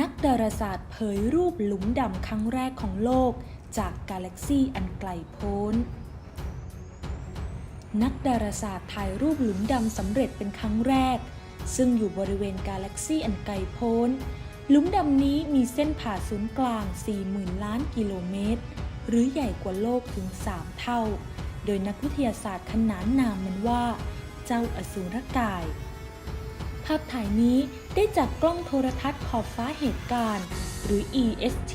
นักดาราศาสตร์เผยรูปหลุมดำครั้งแรกของโลกจากกาแล็กซีอันไกลโพ้น นักดาราศาสตร์ถ่ายรูปหลุมดำสำเร็จเป็นครั้งแรก ซึ่งอยู่บริเวณกาแล็กซีอันไกลโพ้น หลุมดำนี้มีเส้นผ่าศูนย์กลาง 40,000 ล้านกิโลเมตร หรือใหญ่กว่าโลกถึง 3 เท่า โดยนักวิทยาศาสตร์ขนานนามมันว่า เจ้าอสูรกาย ภาพถ่ายนี้ได้จากกล้องโทรทัศน์ขอบฟ้าเหตุการณ์ หรือ EST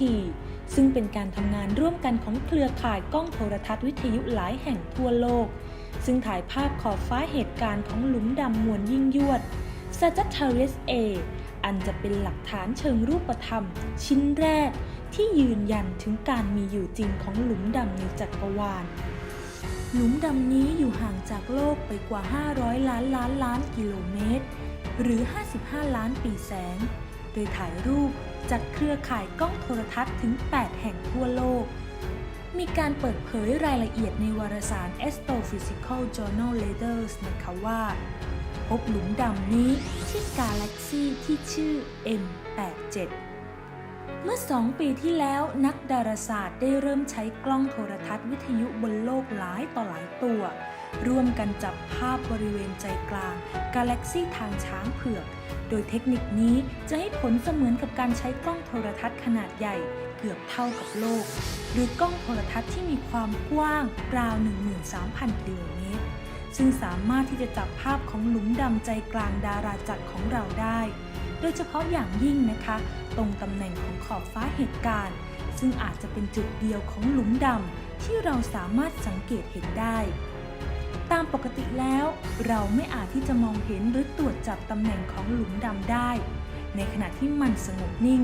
ซึ่งเป็นการทำงานร่วมกันของเครือข่ายกล้องโทรทัศน์วิทยุหลายแห่งทั่วโลก ซึ่งถ่ายภาพขอบฟ้าเหตุการณ์ของหลุมดำมวลยิ่งยวด Sagittarius A อันจะเป็นหลักฐานเชิงรูปธรรม ชิ้นแรกที่ยืนยันถึงการมีอยู่จริงของหลุมดำในจักรวาล หลุมดำนี้อยู่ห่างจากโลกไปกว่า 500 ล้านล้านล้านกิโลเมตร หรือ 55 ล้านปีแสง โดยถ่ายรูปจากเครือข่ายกล้องโทรทัศน์ถึง 8 แห่งทั่วโลก มีการเปิดเผยรายละเอียดในวารสาร Astrophysical Journal Letters นะคะว่า พบหลุมดำนี้ที่กาแล็กซีที่ชื่อ M87 เมื่อ2ปีที่แล้วนักดาราศาสตร์ได้เริ่มใช้กล้องโทรทัศน์วิทยุบนโลกหลายต่อหลายตัว ร่วมกันจับภาพบริเวณใจกลางกาแล็กซีทางช้างเผือก โดยเทคนิคนี้จะให้ผลเสมือนกับการใช้กล้องโทรทัศน์ขนาดใหญ่เกือบเท่ากับโลก หรือกล้องโทรทัศน์ที่มีความกว้างราว 13,000กิโลเมตร ซึ่งสามารถที่จะจับภาพของหลุมดำใจกลางดาราจักรของเราได้ โดยเฉพาะอย่างยิ่งนะคะ รงตำแหน่งของขอบฟ้าเหตุการณ์ ซึ่งอาจจะเป็นจุดเดียวของหลุมดำที่เราสามารถสังเกตเห็นได้ ตามปกติแล้ว เราไม่อาจที่จะมองเห็นหรือตรวจจับตำแหน่งของหลุมดำได้ ในขณะที่มันสงบนิ่ง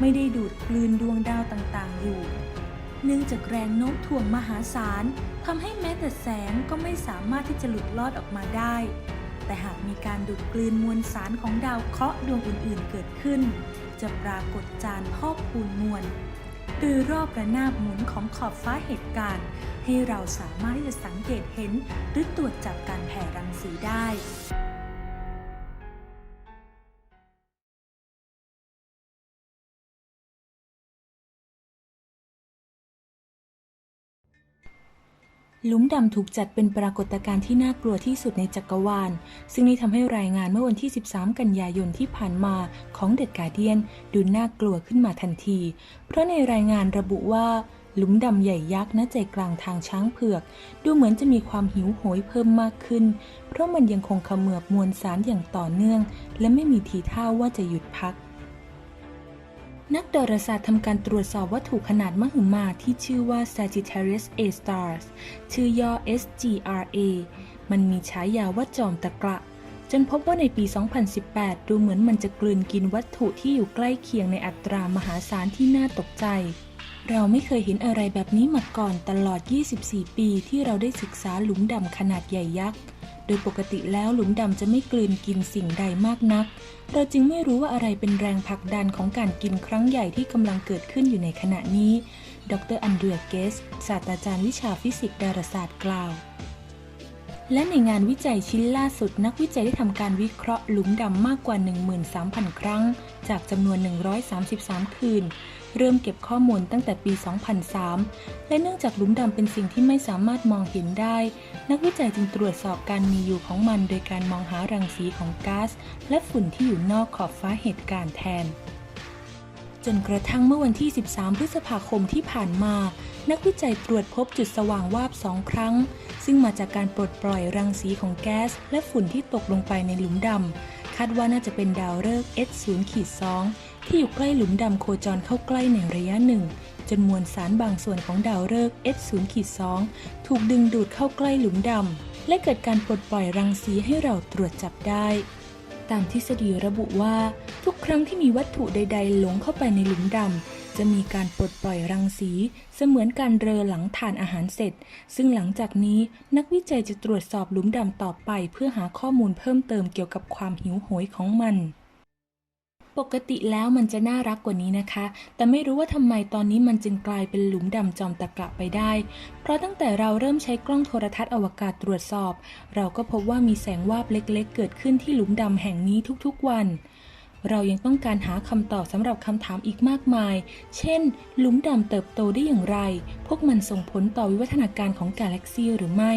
ไม่ได้ดูดกลืนดวงดาวต่างๆ อยู่เนื่องจากแรงโน้มถ่วงมหาศาลทำให้แม้แต่แสงก็ไม่สามารถที่จะหลุดลอดออกมาได้ แต่หากมีการดูดกลืนมวลสารของดาวเคราะห์ดวงอื่นๆเกิดขึ้น จะปรากฏจานพอกพูนมวลตือรอบระนาบหมุนของขอบฟ้าเหตุการณ์ ให้เราสามารถที่จะสังเกตเห็นหรือตรวจจับการแผ่รังสีได้ หลุมดำถูกจัดเป็นปรากฏการณ์ที่น่ากลัวที่สุดในจักรวาล ซึ่งนี่ทำให้รายงานเมื่อวันที่ 13 กันยายนที่ผ่านมาของเด e กา a เดียนดูน่ากลัวขึ้นมาทันที เพราะในรายงานระบุว่าหลุมดำใหญ่ยักษ์ณใจกลางทางช้างเผือก ดูเหมือนจะมีความหิวโหยเพิ่มมากขึ้น เพราะมันยังคงขมือบมวลสารอย่างต่อเนื่อง และไม่มีทีท่าว่าจะหยุดพัก นักดาราศาสตร์ทำการตรวจสอบวัตถุขนาดมหึมาที่ชื่อว่า Sagittarius A stars ชื่อย่อ SGRA มันมีฉายาว่าจอมตะกระจนพบว่าในปี 2018 ดูเหมือนมันจะกลืนกินวัตถุที่อยู่ใกล้เคียงในอัตรามหาศาลที่น่าตกใจ เราไม่เคยเห็นอะไรแบบนี้มาก่อนตลอด 24 ปีที่เราได้ศึกษาหลุมดำขนาดใหญ่ยักษ์ ดยปกติแล้วหลุมดำจะไม่กลืนกินสิ่งใดมากนัก เราจึงไม่รู้ว่าอะไรเป็นแรงผลักดันของการกินครั้งใหญ่ที่กำลังเกิดขึ้นอยู่ในขณะนี้ ดรอันเดรียเกส ศาสตราจารย์วิชาฟิสิกส์ดาราศาสตร์กล่าวและในงานวิจัยชิ้นล่าสุดนักวิจัยได้ทำการวิเคราะห์หลุมดำมากกว่า 13,000 ครั้ง จากจำนวน 133 คืน เริ่มเก็บข้อมูลตั้งแต่ปี 2003 และเนื่องจากหลุมดำเป็นสิ่งที่ไม่สามารถมองเห็นได้ นักวิจัยจึงตรวจสอบการมีอยู่ของมัน โดยการมองหารังสีของก๊าซและฝุ่นที่อยู่นอกขอบฟ้าเหตุการณ์แทน จนกระทั่งเมื่อวันที่ 13 พฤษภาคมที่ผ่านมา นักวิจัยตรวจพบจุดสว่างวาบสองครั้ง ซึ่งมาจากการปลดปล่อยรังสีของแก๊สและฝุ่นที่ตกลงไปในหลุมดำคาดว่าน่าจะเป็นดาวฤกษ์ H0-2 ที่อยู่ใกล้หลุมดำโคจรเข้าใกล้ในระยะหนึ่งจนมวลสารบางส่วนของดาวฤกษ์ H0-2 ถูกดึงดูดเข้าใกล้หลุมดำ และเกิดการปลดปล่อยรังสีให้เราตรวจจับได้ ตามทฤษฎีระบุว่า ทุกครั้งที่มีวัตถุใด ๆ หลงเข้าไปในหลุมดำ จะมีการปลดปล่อยรังสี เสมือนการเรอหลังทานอาหารเสร็จ ซึ่งหลังจากนี้นักวิจัยจะตรวจสอบหลุมดำต่อไป เพื่อหาข้อมูลเพิ่มเติมเกี่ยวกับความหิวโหยของมัน ปกติแล้วมันจะน่ารักกว่านี้นะคะ แต่ไม่รู้ว่าทำไมตอนนี้มันจึงกลายเป็นหลุมดำจอมตะกระไปได้ เพราะตั้งแต่เราเริ่มใช้กล้องโทรทัศน์อวกาศตรวจสอบ เราก็พบว่ามีแสงวาบเล็กๆ เกิดขึ้นที่หลุมดำแห่งนี้ทุกๆวัน เรายังต้องการหาคำตอบสำหรับคำถามอีกมากมาย เช่น หลุมดำเติบโตได้อย่างไร พวกมันส่งผลต่อวิวัฒนาการของกาแล็กซีหรือไม่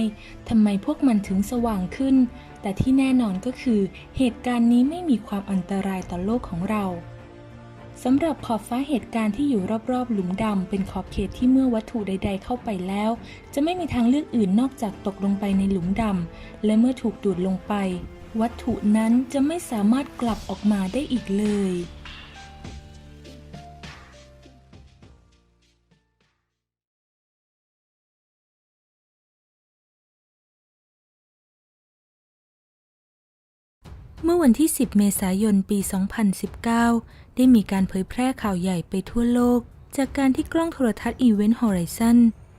ทำไมพวกมันถึงสว่างขึ้น แต่ที่แน่นอนก็คือ เหตุการณ์นี้ไม่มีความอันตรายต่อโลกของเราสำหรับขอบฟ้าเหตุการณ์ที่อยู่รอบๆ หลุมดำเป็นขอบเขตที่เมื่อวัตถุใด ๆ เข้าไปแล้ว จะไม่มีทางเลือกอื่นนอกจากตกลงไปในหลุมดำและเมื่อถูกดูดลงไป วัตถุนั้นจะไม่สามารถกลับออกมาได้อีกเลย เมื่อวันที่ 10 เมษายน ปี 2019 ได้มีการเผยแพร่ข่าวใหญ่ไปทั่วโลก จากการที่กล้องโทรทัศน์ Event Horizon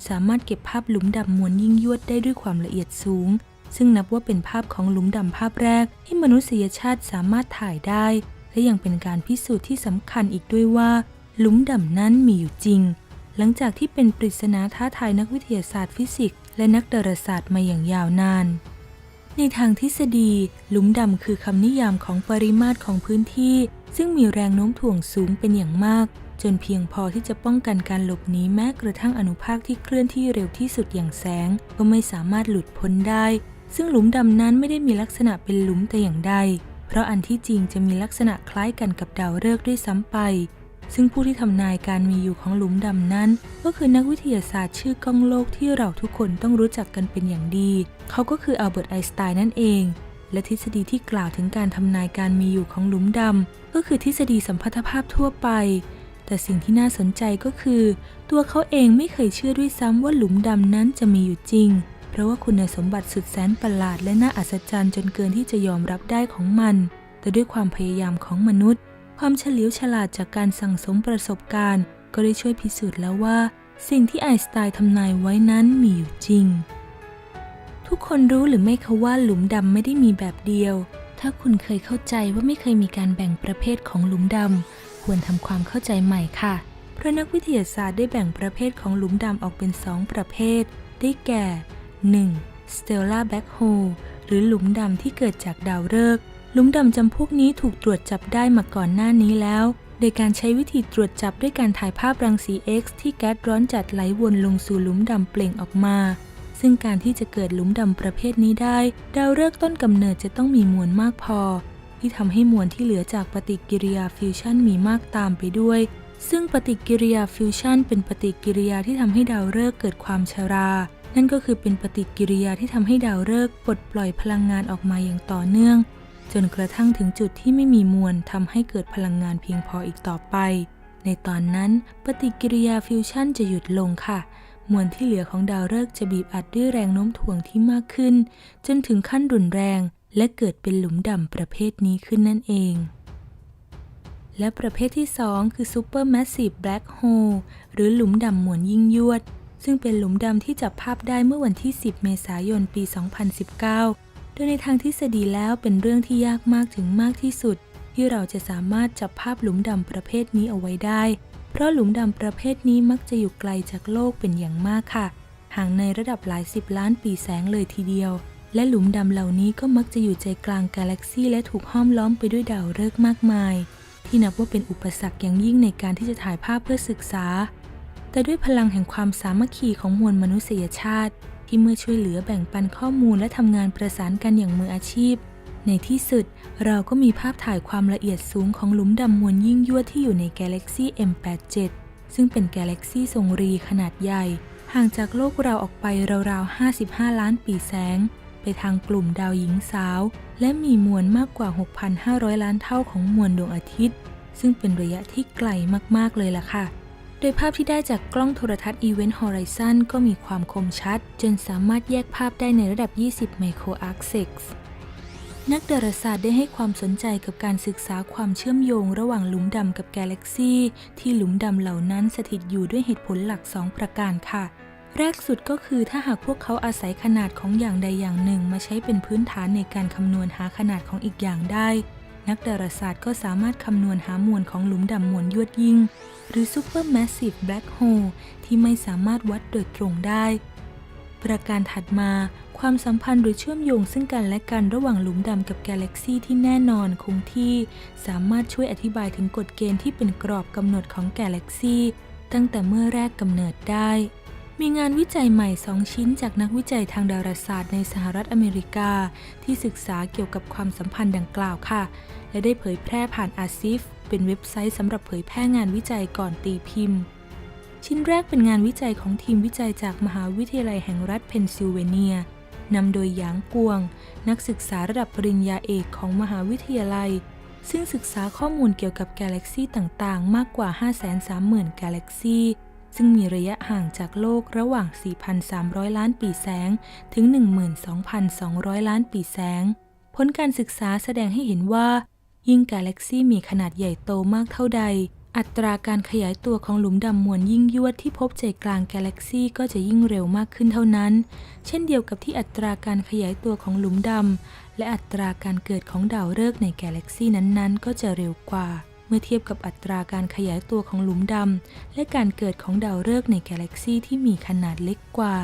สามารถเก็บภาพหลุมดำมวลยิ่งยวดได้ด้วยความละเอียดสูง ซึ่งนับว่าเป็นภาพของหลุมดำภาพแรกที่มนุษยชาติสามารถถ่ายได้ และยังเป็นการพิสูจน์ที่สำคัญอีกด้วยว่า หลุมดำนั้นมีอยู่จริง หลังจากที่เป็นปริศนาท้าทายนักวิทยาศาสตร์ฟิสิกส์และนักดาราศาสตร์มาอย่างยาวนาน ในทางทฤษฎี หลุมดำคือคำนิยามของปริมาตรของพื้นที่ ซึ่งมีแรงโน้มถ่วงสูงเป็นอย่างมาก จนเพียงพอที่จะป้องกันการหลบหนีแม้กระทั่งอนุภาคที่เคลื่อนที่เร็วที่สุดอย่างแสง ก็ไม่สามารถหลุดพ้นได้ ซึ่งหลุมดำนั้นไม่ได้มีลักษณะเป็นหลุมแต่อย่างใด เพราะอันที่จริงจะมีลักษณะคล้ายกันกับดาวฤกษ์ด้วยซ้ำไป ซึ่งผู้ที่ทำนายการมีอยู่ของหลุมดำนั้น ก็คือนักวิทยาศาสตร์ชื่อก้องโลกที่เราทุกคนต้องรู้จักกันเป็นอย่างดี เขาก็คืออัลเบิร์ตไอน์สไตน์นั่นเอง และทฤษฎีที่กล่าวถึงการทำนายการมีอยู่ของหลุมดำก็คือทฤษฎีสัมพัทธภาพทั่วไป แต่สิ่งที่น่าสนใจก็คือ ตัวเขาเองไม่เคยเชื่อด้วยซ้ำว่าหลุมดำนั้นจะมีอยู่จริง เพราะว่าคุณสมบัติสุดแสนประหลาดและน่าอัศจรรย์จนเกินที่จะยอมรับได้ของมัน แต่ด้วยความพยายามของมนุษย์ ความเฉลียวฉลาดจากการสั่งสมประสบการณ์ ก็ได้ช่วยพิสูจน์แล้วว่า สิ่งที่ไอน์สไตน์ทำนายไว้นั้นมีอยู่จริง ทุกคนรู้หรือไม่คะว่าหลุมดำไม่ได้มีแบบเดียว ถ้าคุณเคยเข้าใจว่าไม่เคยมีการแบ่งประเภทของหลุมดำควรทำความเข้าใจใหม่ค่ะ เพราะนักวิทยาศาสตร์ได้แบ่งประเภทของหลุมดำออกเป็น2ประเภท ได้แก่ 1. Stellar Black Hole หรือหลุมดำที่เกิดจากดาวฤกษ์ ลุมดำจำพวกนี้ถูกตรวจจับได้มาก่อนหน้านี้แล้ว โดยการใช้วิธีตรวจจับด้วยการถ่ายภาพรังสี X ที่แก๊สร้อนจัดไหลวนลงสู่หลุมดำเปล่งออกมา ซึ่งการที่จะเกิดหลุมดำประเภทนี้ได้ ดาวฤกษ์ต้นกำเนิดจะต้องมีมวลมากพอ ที่ทำให้มวลที่เหลือจากปฏิกิริยาฟิวชันมีมากตามไปด้วย ซึ่งปฏิกิริยาฟิวชันเป็นปฏิกิริยาที่ทำให้ดาวฤกษ์เกิดความชรานั่นก็คือเป็นปฏิกิริยาที่ทำให้ดาวฤกษ์ปลดปล่อยพลังงานออกมาอย่างต่อเนื่อง จนกระทั่งถึงจุดที่ไม่มีมวลทำให้เกิดพลังงานเพียงพออีกต่อไป ในตอนนั้นปฏิกิริยาฟิวชันจะหยุดลงค่ะ มวลที่เหลือของดาวฤกษ์จะบีบอัดด้วยแรงโน้มถ่วงที่มากขึ้น จนถึงขั้นรุนแรง และเกิดเป็นหลุมดำประเภทนี้ขึ้นนั่นเองและประเภทที่ 2 คือ Supermassive Black Hole หรือหลุมดำมวลยิ่งยวด ซึ่งเป็นหลุมดำที่จับภาพได้เมื่อวันที่ 10 เมษายน ปี 2019 โดยในทางทฤษฎีแล้วเป็นเรื่องที่ยากมากถึงมากที่สุด ที่เราจะสามารถจับภาพหลุมดำประเภทนี้เอาไว้ได้ เพราะหลุมดำประเภทนี้มักจะอยู่ไกลจากโลกเป็นอย่างมากค่ะ ห่างในระดับหลายสิบล้านปีแสงเลยทีเดียว และหลุมดำเหล่านี้ก็มักจะอยู่ใจกลางกาแล็กซีและถูกห้อมล้อมไปด้วยดาวฤกษ์มากมาย ที่นับว่าเป็นอุปสรรคอย่างยิ่งในการที่จะถ่ายภาพเพื่อศึกษา แต่ด้วยพลังแห่งความสามัคคีของมวลมนุษยชาติ ที่เมื่อช่วยเหลือแบ่งปันข้อมูลและทำงานประสานกันอย่างมืออาชีพ ในที่สุดเราก็มีภาพถ่ายความละเอียดสูงของหลุมดำมวลยิ่งยวดที่อยู่ในกาแล็กซี M87 ซึ่งเป็นกาแล็กซีทรงรีขนาดใหญ่ ห่างจากโลกเราออกไปราวๆ 55 ล้านปีแสง ไปทางกลุ่มดาวหญิงสาว และมีมวลมากกว่า 6,500 ล้านเท่าของมวลดวงอาทิตย์ ซึ่งเป็นระยะที่ไกลมากๆเลยล่ะค่ะ ดยภาพที่ได้จากกล้องโทรทัศน์ Event Horizon ก็มีความคมชัด จนสามารถแยกภาพได้ในระดับ 20 ไมโครอาร์คเซกนักดาราศาสตร์ได้ให้ความสนใจกับการศึกษาความเชื่อมโยงระหว่างหลุมดำกับกาแล็กซีที่หลุมดำเหล่านั้นสถิตอยู่ด้วยเหตุผลหลัก 2 ประการค่ะ แรกสุดก็คือถ้าหากพวกเขาอาศัยขนาดของอย่างใดอย่างหนึ่งมาใช้เป็นพื้นฐานในการคำนวณหาขนาดของอีกอย่างได้ นักดาราศาสตร์ก็สามารถคำนวณหามวลของหลุมดำมวลยวดยิ่ง หรือ Supermassive Black Hole ที่ไม่สามารถวัดโดยตรงได้ ประการถัดมาความสัมพันธ์หรือเชื่อมโยงซึ่งกันและกันระหว่างหลุมดำกับกาแล็กซีที่แน่นอนคงที่ สามารถช่วยอธิบายถึงกฎเกณฑ์ที่เป็นกรอบกำหนดของกาแล็กซีตั้งแต่เมื่อแรกกำเนิดได้ มีงานวิจัยใหม่ 2 ชิ้นจากนักวิจัยทางดาราศาสตร์ในสหรัฐอเมริกา ที่ศึกษาเกี่ยวกับความสัมพันธ์ดังกล่าวค่ะ และได้เผยแพร่ผ่านอาซิฟเป็นเว็บไซต์สำหรับเผยแพร่งานวิจัยก่อนตีพิมพ์ ชิ้นแรกเป็นงานวิจัยของทีมวิจัยจากมหาวิทยาลัยแห่งรัฐเพนซิลเวเนียนำโดยหยางกวง นักศึกษาระดับปริญญาเอกของมหาวิทยาลัย ซึ่งศึกษาข้อมูลเกี่ยวกับกาแล็กซีต่างๆ มากกว่า 530,000 กาแล็กซี ซึ่งมีระยะห่างจากโลกระหว่าง 4,300 ล้านปีแสง ถึง 12,200 ล้านปีแสง ผลการศึกษาแสดงให้เห็นว่า ยิ่งกาแล็กซีมีขนาดใหญ่โตมากเท่าใด อัตราการขยายตัวของหลุมดำมวลยิ่งยวดที่พบใจกลางกาแล็กซีก็จะยิ่งเร็วมากขึ้นเท่านั้น เช่นเดียวกับที่อัตราการขยายตัวของหลุมดำและอัตราการเกิดของดาวฤกษ์ในกาแล็กซีนั้นๆ ก็จะเร็วกว่า มื่อเทียบกับอัตราการขยายตัวของหลุมดำ และการเกิดของดาวฤกษ์ในกาแล็กซีที่มีขนาดเล็กกว่า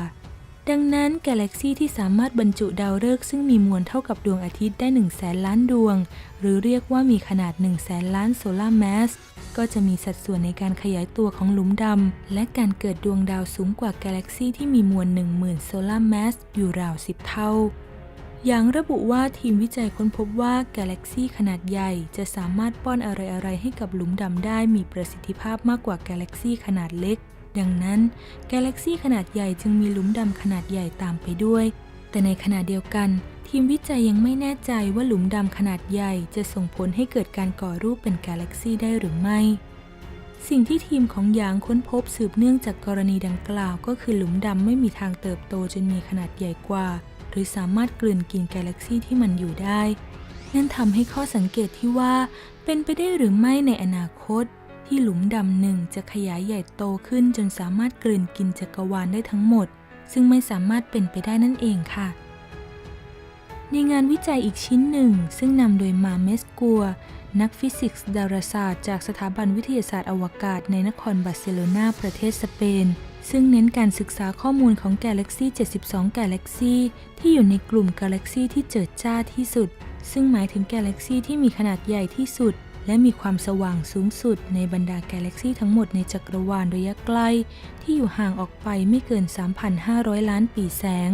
ดังนั้นกาแล็กซีที่สามารถบรรจุดาวฤกษ์ซึ่งมีมวลเท่ากับดวงอาทิตย์ได้ 1 0 0 0 0แสนล้านดวง หรือเรียกว่ามีขนาด 1 0 0 0 0แสนล้านโซลาร์แมสก็จะมีสัดส่วนในการขยายตัวของหลุมดำ และการเกิดดวงดาวสูงกว่ากาแล็กซีที่มีมวล 10,000โซลาร์แมสอยู่ราว 10 เท่า อย่างระบุว่าทีมวิจัยค้นพบว่ากาแล็กซีขนาดใหญ่จะสามารถป้อนอะไรๆให้กับหลุมดำได้มีประสิทธิภาพมากกว่ากาแล็กซีขนาดเล็ก ดังนั้น กาแล็กซีขนาดใหญ่จึงมีหลุมดำขนาดใหญ่ตามไปด้วย แต่ในขณะเดียวกัน ทีมวิจัยยังไม่แน่ใจว่าหลุมดำขนาดใหญ่จะส่งผลให้เกิดการก่อรูปเป็นกาแล็กซีได้หรือไม่สิ่งที่ทีมของหยางค้นพบสืบเนื่องจากกรณีดังกล่าว ก็คือหลุมดำไม่มีทางเติบโตจนมีขนาดใหญ่กว่า หรือสามารถกลืนกินกาแล็กซีที่มันอยู่ได้ นั่นทำให้ข้อสังเกตที่ว่าเป็นไปได้หรือไม่ในอนาคต ที่หลุมดำหนึ่งจะขยายใหญ่โตขึ้นจนสามารถกลืนกินจักรวาลได้ทั้งหมด ซึ่งไม่สามารถเป็นไปได้นั่นเองค่ะ ในงานวิจัยอีกชิ้นหนึ่ง ซึ่งนำโดยมาเมสกัวนักฟิสิกส์ดาราศาสตร์จากสถาบันวิทยาศาสตร์อวกาศในนครบาร์เซโลนาประเทศสเปน ซึ่งเน้นการศึกษาข้อมูลของกาแล็กซี72 กาแล็กซีที่อยู่ในกลุ่มกาแล็กซีที่เจิดจ้าที่สุด ซึ่งหมายถึงกาแล็กซีที่มีขนาดใหญ่ที่สุด และมีความสว่างสูงสุดในบรรดากาแล็กซีทั้งหมดในจักรวาลระยะใกล ที่อยู่ห่างออกไปไม่เกิน 3,500 ล้านปีแสง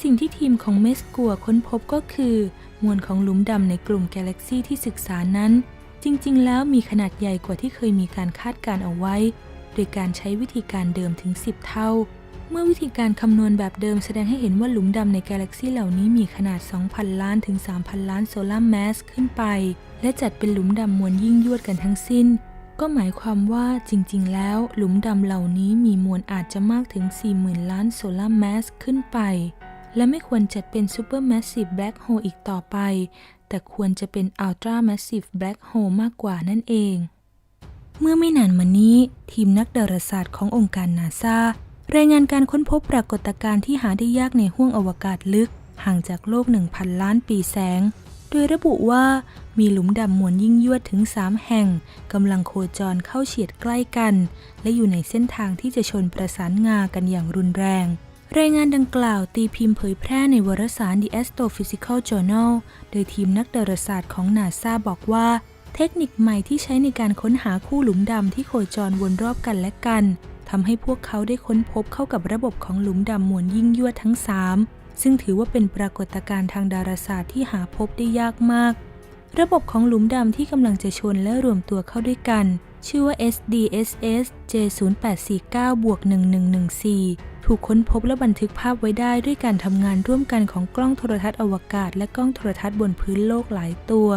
สิ่งที่ทีมของเมสกัวค้นพบก็คือ มวลของหลุมดำในกลุ่มกาแล็กซีที่ศึกษานั้น จริง ๆ แล้วมีขนาดใหญ่กว่าที่เคยมีการคาดการเอาไว้ ดยการใช้วิธีการเดิมถึง 10 เท่า เมื่อวิธีการคำนวณแบบเดิมแสดงให้เห็นว่าหลุมดำในกาแล็กซีเหล่านี้มีขนาด 2,000 ล้านถึง 3,000 ล้านโซลาร์แมสขึ้นไป และจัดเป็นหลุมดำมวลยิ่งยวดกันทั้งสิ้น ก็หมายความว่าจริง ๆ แล้ว หลุมดำเหล่านี้มีมวลอาจจะมากถึง 40,000 ล้านโซลาร์แมสขึ้นไป และไม่ควรจัดเป็น Supermassive Black Hole อีกต่อไป แต่ควรจะเป็น Ultra Massive Black Hole มากกว่านั่นเอง เมื่อไม่นานมานี้ ทีมนักดาราศาสตร์ขององค์การนาซารายงานการค้นพบปรากฏการณ์ที่หาได้ยากในห้วงอวกาศลึก ห่างจากโลก 1,000 ล้านปีแสง โดยระบุว่ามีหลุมดำมวลยิ่งยวดถึง 3 แห่งกำลังโคจรเข้าเฉียดใกล้กัน และอยู่ในเส้นทางที่จะชนประสานงากันอย่างรุนแรง รายงานดังกล่าวตีพิมพ์เผยแพร่ในวารสาร The Astrophysical Journal โดยทีมนักดาราศาสตร์ของนาซาบอกว่า เทคนิคใหม่ที่ใช้ในการค้นหาคู่หลุมดำที่โคจรวนรอบกันและกันทำให้พวกเขาได้ค้นพบเข้ากับระบบของหลุมดำมวลยิ่งยวดทั้ง 3 ซึ่งถือว่าเป็นปรากฏการณ์ทางดาราศาสตร์ที่หาพบได้ยากมาก ระบบของหลุมดำที่กำลังจะชนและรวมตัวเข้าด้วยกัน ชื่อว่า SDSS J0849+1114 ถูกค้นพบและบันทึกภาพไว้ได้ด้วยการทำงานร่วมกันของกล้องโทรทัศน์อวกาศและกล้องโทรทัศน์บนพื้นโลกหลายตัว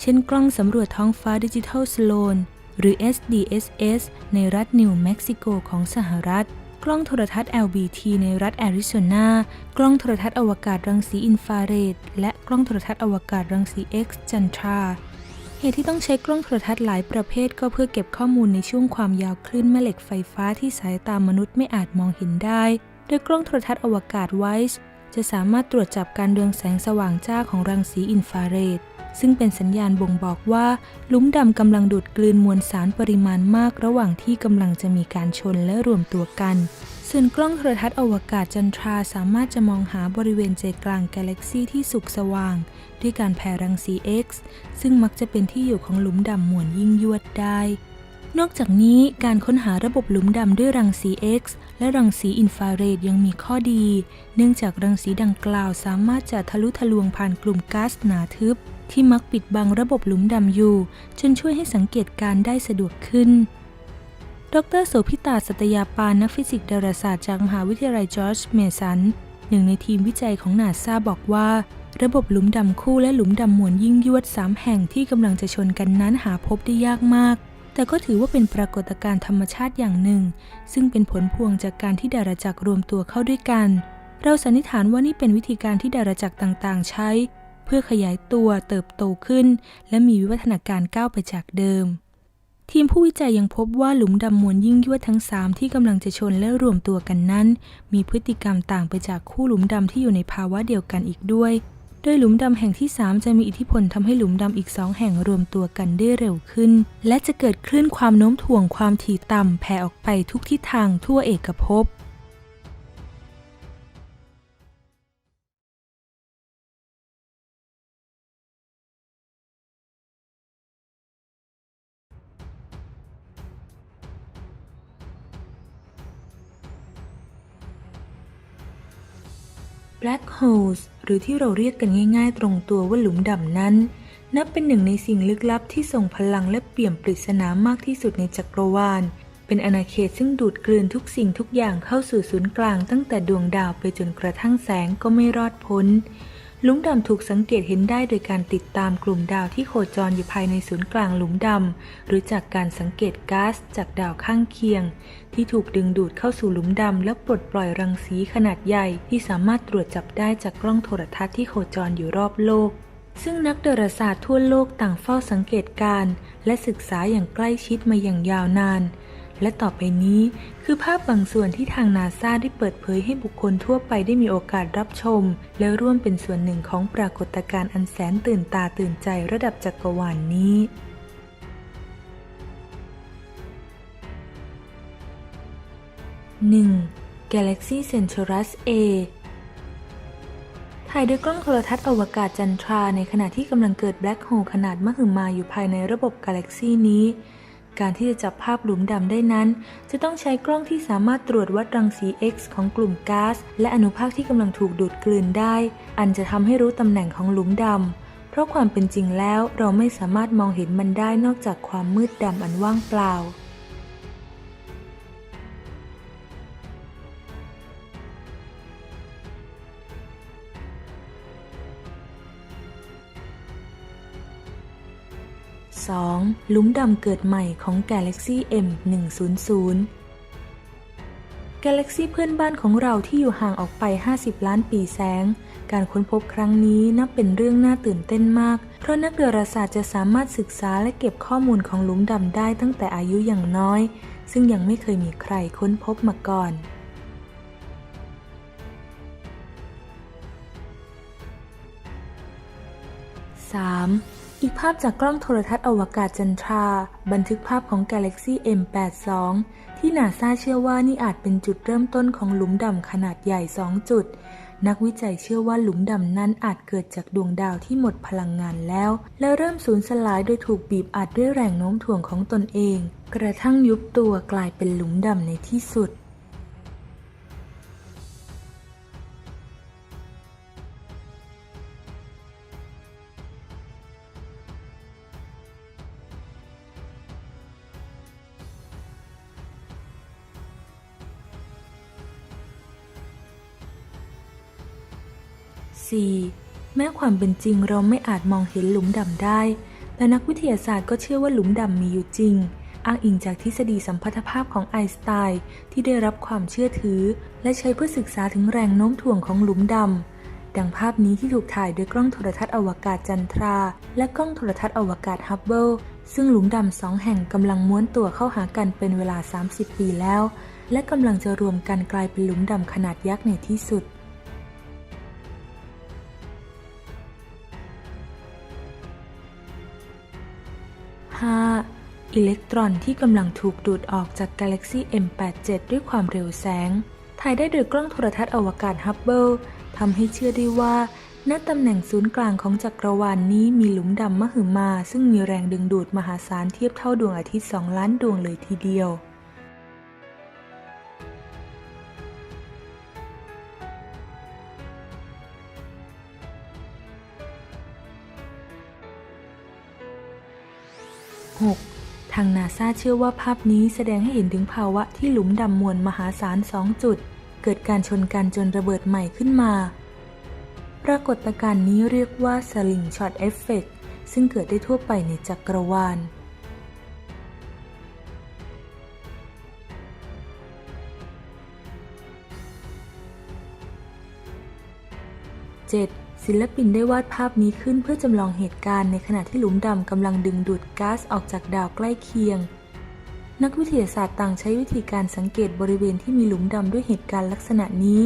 เช่นกล้องสำรวจท้องฟ้าดิจิทัลสโลนหรือ SDSS ในรัฐนิวเม็กซิโกของสหรัฐ กล้องโทรทัศน์ LBT ในรัฐแอริโซนา กล้องโทรทัศน์อวกาศรังสีอินฟราเรด และกล้องโทรทัศน์อวกาศรังสี X จันทรา เหตุที่ต้องใช้กล้องโทรทัศน์หลายประเภทก็เพื่อเก็บข้อมูลในช่วงความยาวคลื่นแม่เหล็กไฟฟ้าที่สายตามนุษย์ไม่อาจมองเห็นได้ โดยกล้องโทรทัศน์อวกาศไวส์ จะสามารถตรวจจับการเรืองแสงสว่างจ้าของรังสีอินฟราเรดซึ่งเป็นสัญญาณบ่งบอกว่าลุ่มดำกำลังดูดกลืนมวลสารปริมาณมากระหว่างที่กำลังจะมีการชนและรวมตัวกัน ส่วนกล้องโทรทัศน์อวกาศจันทราสามารถจะมองหาบริเวณใจกลางกาแล็กซีที่สุกสว่าง ด้วยการแผ่รังสี X ซึ่งมักจะเป็นที่อยู่ของหลุมดำมวนยิ่งยวดได้ นอกจากนี้การค้นหาระบบหลุมดำด้วยรังสี X และรังสีอินฟราเรดยังมีข้อดี เนื่องจากรังสีดังกล่าวสามารถจะทะลุทะลวงผ่านกลุ่มก๊าซหนาทึบ ที่มักปิดบังระบบหลุมดำอยู่ จนช่วยให้สังเกตการได้สะดวกขึ้น ดรโสพิตาสัตยาปานนักฟิสิกส์ดาราศาสตร์จากมหาวิทยาลัยจอร์จเมสันหนึ่งในทีมวิจัยของนาซาบอกว่าระบบหลุมดำคู่และหลุมดำมวลยิ่งยวดสามแห่งที่กำลังจะชนกันนั้นหาพบได้ยากมาก แต่ก็ถือว่าเป็นปรากฏการณ์ธรรมชาติอย่างหนึ่ง ซึ่งเป็นผลพวงจากการที่ดาราจักรรวมตัวเข้าด้วยกัน เราสันนิษฐานว่านี่เป็นวิธีการที่ดาราจักรต่างๆ ใช้ เพื่อขยายตัวเติบโตขึ้น และมีวิวัฒนาการก้าวไปจากเดิม ทีมผู้วิจัยยังพบว่าหลุมดำมวลยิ่งยวดทั้ง 3 ที่กำลังจะชนและรวมตัวกันนั้น มีพฤติกรรมต่างไปจากคู่หลุมดำที่อยู่ในภาวะเดียวกันอีกด้วย โดยหลุมดำแห่งที่ 3 จะมีอิทธิพลทำให้หลุมดำอีก 2 แห่งรวมตัวกันได้เร็วขึ้น และจะเกิดคลื่นความโน้มถ่วงความถี่ต่ำแผ่ออกไปทุกทิศทางทั่วเอกภพ Black Holes หรือที่เราเรียกกันง่าย ๆ ตรงตัวว่าหลุมดำนั้น นับเป็นหนึ่งในสิ่งลึกลับที่ส่งพลังและเปี่ยมปริศนามากที่สุดในจักรวาล เป็นอาณาเขตซึ่งดูดกลืนทุกสิ่งทุกอย่างเข้าสู่ศูนย์กลางตั้งแต่ดวงดาวไปจนกระทั่งแสงก็ไม่รอดพ้น หลุมดำถูกสังเกตเห็นได้โดยการติดตามกลุ่มดาวที่โคจรอยู่ภายในศูนย์กลางหลุมดำ หรือจากการสังเกตก๊าซจากดาวข้างเคียง ที่ถูกดึงดูดเข้าสู่หลุมดำ และปลดปล่อยรังสีขนาดใหญ่ที่สามารถตรวจจับได้จากกล้องโทรทัศน์ที่โคจรอยู่รอบโลก ซึ่งนักดาราศาสตร์ทั่วโลกต่างเฝ้าสังเกตการณ์และศึกษาอย่างใกล้ชิดมาอย่างยาวนาน และต่อไปนี้คือภาพบางส่วนที่ทางนาซาได้เปิดเผยให้บุคคลทั่วไปได้มีโอกาสรับชม และร่วมเป็นส่วนหนึ่งของปรากฏการณ์อันแสนตื่นตาตื่นใจระดับจักรวาลนนี้ 1. Galaxy Centaurus A ถ่ายโดยกล้องโทรทัศน์อวกาศจันทราในขณะที่กำลังเกิดแบล็คโฮลขนาดมหึมาอยู่ภายในระบบกาแล็กซีนี้ การที่จะจับภาพหลุมดำได้นั้น จะต้องใช้กล้องที่สามารถตรวจวัดรังสี X ของกลุ่มก๊าซและอนุภาคที่กำลังถูกดูดกลืนได้ อันจะทำให้รู้ตำแหน่งของหลุมดำ เพราะความเป็นจริงแล้วเราไม่สามารถมองเห็นมันได้นอกจากความมืดดำอันว่างเปล่า 2. หลุมดำเกิดใหม่ของ Galaxy M 100 กาแล็กซีเพื่อนบ้านของเราที่อยู่ห่างออกไป 50 ล้านปีแสง การค้นพบครั้งนี้นับเป็นเรื่องน่าตื่นเต้นมาก เพราะนักดาราศาสตร์จะสามารถศึกษาและเก็บข้อมูลของหลุมดำได้ตั้งแต่อายุอย่างน้อย ซึ่งยังไม่เคยมีใครค้นพบมาก่อน 3. อีกภาพจากกล้องโทรทัศน์อวกาศจันทรา บันทึกภาพของ Galaxy M82 ที่นาซาเชื่อว่านี่อาจเป็นจุดเริ่มต้นของหลุมดำขนาดใหญ่ 2 จุด นักวิจัยเชื่อว่าหลุมดำนั้นอาจเกิดจากดวงดาวที่หมดพลังงานแล้ว และเริ่มสูญสลายโดยถูกบีบอัดด้วยแรงโน้มถ่วงของตนเอง กระทั่งยุบตัวกลายเป็นหลุมดำในที่สุด แม้ความเป็นจริงเราไม่อาจมองเห็นหลุมดำได้ แต่นักวิทยาศาสตร์ก็เชื่อว่าหลุมดำมีอยู่จริง อ้างอิงจากทฤษฎีสัมพัทธภาพของไอน์สไตน์ที่ได้รับความเชื่อถือ และใช้เพื่อศึกษาถึงแรงโน้มถ่วงของหลุมดำ ดังภาพนี้ที่ถูกถ่ายโดยกล้องโทรทัศน์อวกาศจันทรา และกล้องโทรทัศน์อวกาศฮับเบิลซึ่งหลุมดำสองแห่งกำลังม้วนตัวเข้าหากันเป็นเวลา 30 ปีแล้ว และกำลังจะรวมกันกลายเป็นหลุมดำขนาดยักษ์ในที่สุด 5. อิเล็กตรอนที่กำลังถูกดูดออกจากกาแล็กซี M87 ด้วยความเร็วแสง ถ่ายได้โดยกล้องโทรทัศน์อวกาศฮับเบิลทำให้เชื่อได้ว่า ณ ตำแหน่งศูนย์กลางของจักรวาลนนี้มีหลุมดำมหึมา ซึ่งมีแรงดึงดูดมหาศาลเทียบเท่าดวงอาทิตย์สองล้านดวงเลยทีเดียว ซาเชื่อว่าภาพนี้แสดงให้เห็นถึงภาวะที่หลุมดำมวลมหาศาลสองจุด เกิดการชนกันจนระเบิดใหม่ขึ้นมา ปรากฏการณ์นี้เรียกว่าสลิงช็อตเอฟเฟกซึ่งเกิดได้ทั่วไปในจักรวาล 7. ศิลปินได้วาดภาพนี้ขึ้นเพื่อจำลองเหตุการณ์ในขณะที่หลุมดำกำลังดึงดูดก๊าซออกจากดาวใกล้เคียง นักวิทยาศาสตร์ต่างใช้วิธีการสังเกตบริเวณที่มีหลุมดำด้วยเหตุการณ์ลักษณะนี้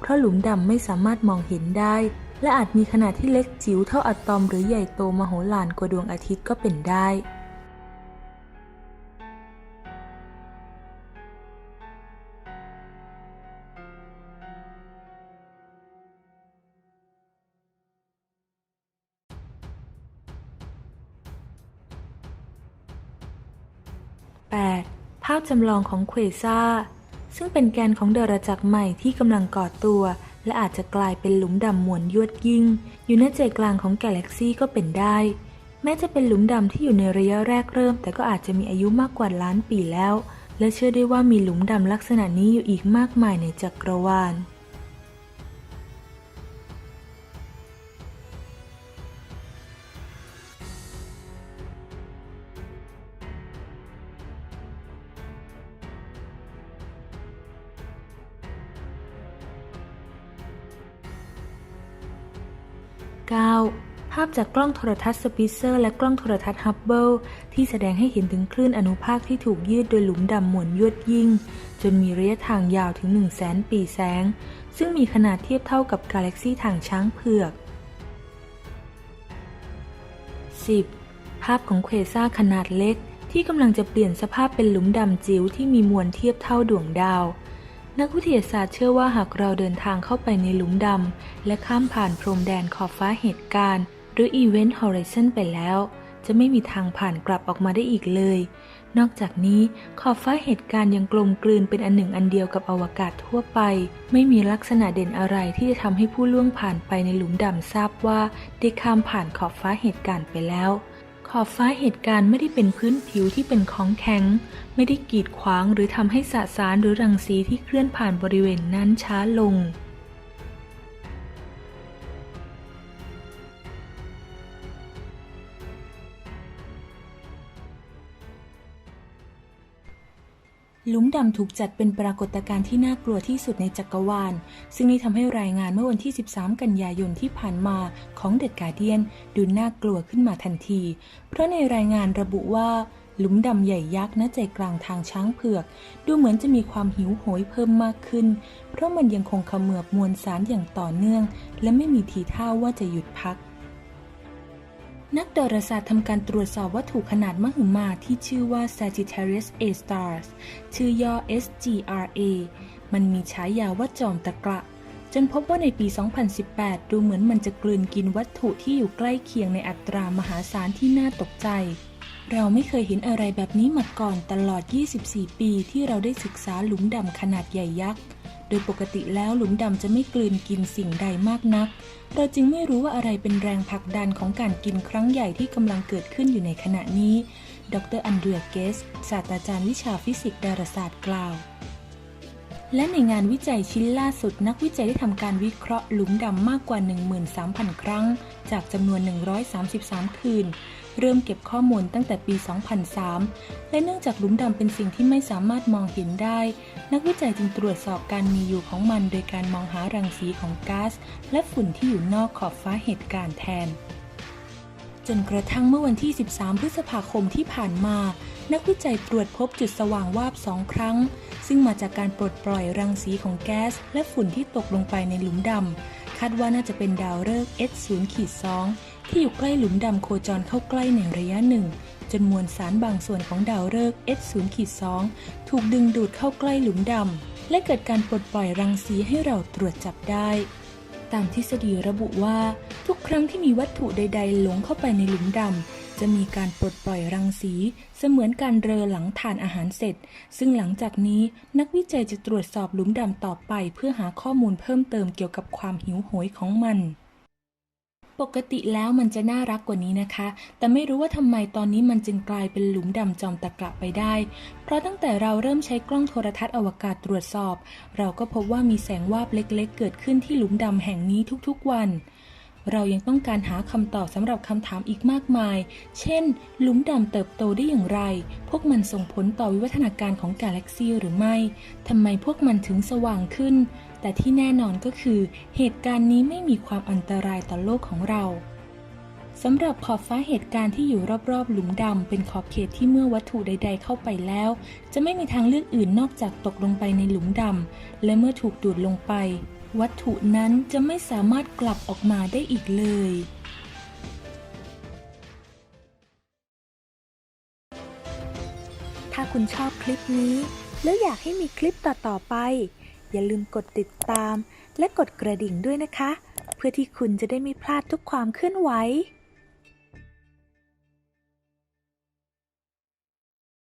เพราะหลุมดำไม่สามารถมองเห็นได้ และอาจมีขนาดที่เล็กจิ๋วเท่าอะตอมหรือใหญ่โตมโหฬารกว่าดวงอาทิตย์ก็เป็นได้ จำลองของเควซ่า ซึ่งเป็นแกนของเดรจักรใหม่ที่กำลังก่อตัว และอาจจะกลายเป็นหลุมดำมวลยวดยิ่ง อยู่ในใจกลางของกาแล็กซีก็เป็นได้ แม้จะเป็นหลุมดำที่อยู่ในระยะแรกเริ่ม แต่ก็อาจจะมีอายุมากกว่าล้านปีแล้ว และเชื่อได้ว่ามีหลุมดำลักษณะนี้อยู่อีกมากมายในจักรวาล จากกล้องโทรทัศน์สปิเซอร์และกล้องโทรทัศน์ฮับเบิลที่แสดงให้เห็นถึงคลื่นอนุภาคที่ถูกยืดโดยหลุมดำหมุนยวดยิ่ง จนมีระยะทางยาวถึง 1 0 0 0 0แสนปีแสง ซึ่งมีขนาดเทียบเท่ากับกาแล็กซีทางช้างเผือก 10. ภาพของเควซ่าขนาดเล็ก ที่กำลังจะเปลี่ยนสภาพเป็นหลุมดำจิ๋วที่มีมวลเทียบเท่าดวงดาวนักวิทยาศาสตร์เชื่อว่าหากเราเดินทางเข้าไปในหลุมดำ และข้ามผ่านพรมแดนขอบฟ้าเหตุการณ์ หรือ Event Horizon ไปแล้ว จะไม่มีทางผ่านกลับออกมาได้อีกเลย นอกจากนี้ขอบฟ้าเหตุการณ์ยังกลมกลืนเป็นอันหนึ่งอันเดียวกับอวกาศทั่วไป ไม่มีลักษณะเด่นอะไรที่จะทำให้ผู้ล่วงผ่านไปในหลุมดำทราบว่าได้ข้ามผ่านขอบฟ้าเหตุการณ์ไปแล้วขอบฟ้าเหตุการณ์ไม่ได้เป็นพื้นผิวที่เป็นของแข็ง ไม่ได้กีดขวางหรือทำให้สสารหรือรังสีที่เคลื่อนผ่านบริเวณนั้นช้าลง หลุมดำถูกจัดเป็นปรากฏการณ์ที่น่ากลัวที่สุดในจักรวาล ซึ่งนี่ทำให้รายงานเมื่อวันที่ 13 กันยายนที่ผ่านมาของเด e กาเดียนดูน่ากลัวขึ้นมาทันที เพราะในรายงานระบุว่าหลุมดำใหญ่ยักษ์ณใจกลางทางช้างเผือก ดูเหมือนจะมีความหิวโหยเพิ่มมากขึ้น เพราะมันยังคงขมือบมวลสารอย่างต่อเนื่อง และไม่มีทีท่าว่าจะหยุดพัก นักดาราศาสตร์ทำการตรวจสอบวัตถุขนาดมหึมาที่ชื่อว่า Sagittarius A stars ชื่อย่อ SGRA มันมีฉายาว่าจอมตะกระจนพบว่าในปี 2018 ดูเหมือนมันจะกลืนกินวัตถุที่อยู่ใกล้เคียงในอัตรามหาศาลที่น่าตกใจ เราไม่เคยเห็นอะไรแบบนี้มาก่อนตลอด 24 ปีที่เราได้ศึกษาหลุมดำขนาดใหญ่ยักษ์ ดยปกติแล้วหลุมดำจะไม่กลืนกินสิ่งใดมากนัก เราจึงไม่รู้ว่าอะไรเป็นแรงผลักดันของการกินครั้งใหญ่ที่กำลังเกิดขึ้นอยู่ในขณะนี้ ดรอันเดรียเกส ศาสตราจารย์วิชาฟิสิกส์ดาราศาสตร์กล่าว และในงานวิจัยชิ้นล่าสุดนักวิจัยได้ทำการวิเคราะห์หลุมดำมากกว่า 13,000 ครั้ง จากจำนวน 133 คืน เริ่มเก็บข้อมูลตั้งแต่ปี 2003 และเนื่องจากหลุมดำเป็นสิ่งที่ไม่สามารถมองเห็นได้ นักวิจัยจึงตรวจสอบการมีอยู่ของมัน โดยการมองหารังสีของก๊าซและฝุ่นที่อยู่นอกขอบฟ้าเหตุการณ์แทน จนกระทั่งเมื่อวันที่ 13 พฤษภาคมที่ผ่านมา นักวิจัยตรวจพบจุดสว่างวาบสองครั้ง ซึ่งมาจากการปลดปล่อยรังสีของแก๊สและฝุ่นที่ตกลงไปในหลุมดำคาดว่าน่าจะเป็นดาวฤกษ์ H0-2 ที่อยู่ใกล้หลุมดำโคจรเข้าใกล้ในระยะหนึ่ง จนมวลสารบางส่วนของดาวฤกษ์ H0-2 ถูกดึงดูดเข้าใกล้หลุมดำ และเกิดการปลดปล่อยรังสีให้เราตรวจจับได้ ตามทฤษฎีระบุว่า ทุกครั้งที่มีวัตถุใด ๆ หลงเข้าไปในหลุมดำ จะมีการปลดปล่อยรังสี เสมือนการเรอหลังทานอาหารเสร็จ ซึ่งหลังจากนี้นักวิจัยจะตรวจสอบหลุมดำต่อไป เพื่อหาข้อมูลเพิ่มเติมเกี่ยวกับความหิวโหยของมัน ปกติแล้วมันจะน่ารักกว่านี้นะคะ แต่ไม่รู้ว่าทำไมตอนนี้มันจึงกลายเป็นหลุมดำจอมตะกระไปได้ เพราะตั้งแต่เราเริ่มใช้กล้องโทรทัศน์อวกาศตรวจสอบ เราก็พบว่ามีแสงวาบเล็กๆ เกิดขึ้นที่หลุมดำแห่งนี้ทุกๆวัน เรายังต้องการหาคำตอบสำหรับคำถามอีกมากมาย เช่น หลุมดำเติบโตได้อย่างไร พวกมันส่งผลต่อวิวัฒนาการของกาแล็กซีหรือไม่ ทำไมพวกมันถึงสว่างขึ้น แต่ที่แน่นอนก็คือ เหตุการณ์นี้ไม่มีความอันตรายต่อโลกของเราสำหรับขอบฟ้าเหตุการณ์ที่อยู่รอบๆ หลุมดำเป็นขอบเขตที่เมื่อวัตถุใด ๆ เข้าไปแล้ว จะไม่มีทางเลือกอื่นนอกจากตกลงไปในหลุมดำและเมื่อถูกดูดลงไป วัตถุนั้นจะไม่สามารถกลับออกมาได้อีกเลย ถ้าคุณชอบคลิปนี้ แล้วอยากให้มีคลิปต่อ ๆ ไป อย่าลืมกดติดตาม และกดกระดิ่งด้วยนะคะ เพื่อที่คุณจะได้ไม่พลาดทุกความเคลื่อนไหว